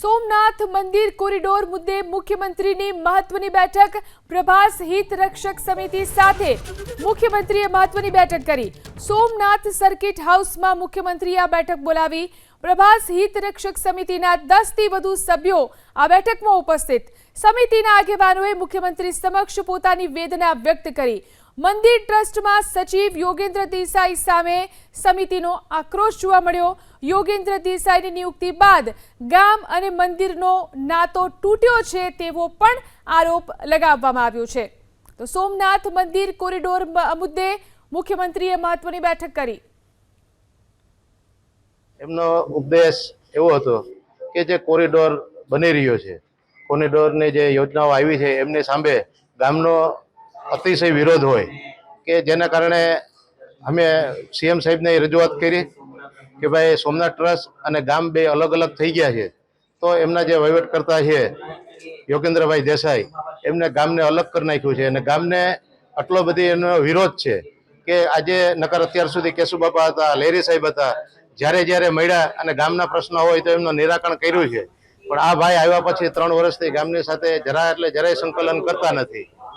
સોમનાથ મંદિર કોરિડોર મુદ્દે મુખ્યમંત્રીની મહત્વની બેઠક પ્રભાસ હિત રક્ષક સમિતિ સાથે મુખ્યમંત્રીએ મહત્વની બેઠક કરી. સોમનાથ સર્કિટ હાઉસમાં મુખ્યમંત્રીએ આ બેઠક બોલાવી. પ્રભાસ હિત રક્ષક સમિતિના દસથી વધુ સભ્યો આ બેઠકમાં ઉપસ્થિત. સમિતિના આગેવાનોએ મુખ્યમંત્રી સમક્ષ પોતાની વેદના વ્યક્ત કરી. મંદિર ટ્રસ્ટમાં સચિવ યોગેન્દ્ર દેસાઈ સામે સમિતિનો આક્રોશ જોવા મળ્યો. યોગેન્દ્ર દેસાઈની નિયુક્તિ બાદ ગામ અને મંદિરનો નાતો તૂટ્યો છે તેવો પણ આરોપ લગાવવામાં આવ્યો છે. તો સોમનાથ મંદિર કોરિડોર મુદ્દે મુખ્યમંત્રીએ મહત્વની બેઠક કરી. એમનો ઉપદેશ એવો હતો કે જે કોરિડોર બની રહ્યો છે. કોરિડોરની જે યોજનાઓ આવી છે એમની સામે ગામનો અતિશય વિરોધ હોય કે જેના કારણે અમે સીએમ સાહેબને રજૂઆત કરી કે ભાઈ સોમનાથ ટ્રસ્ટ અને ગામ બે અલગ અલગ થઈ ગયા છે. તો એમના જે વહીવટકર્તા છે, યોગેન્દ્રભાઈ દેસાઈ, એમને ગામને અલગ કરી નાખ્યું છે અને ગામને આટલો બધી એનો વિરોધ છે કે આજે નકર અત્યાર સુધી કેશુબાપા હતા, લેરી સાહેબ હતા, જ્યારે જ્યારે મળ્યા અને ગામના પ્રશ્નો હોય તો એમનું નિરાકરણ કર્યું છે. પણ આ ભાઈ આવ્યા પછી ત્રણ વર્ષથી ગામની સાથે જરા એટલે જરાય સંકલન કરતા નથી.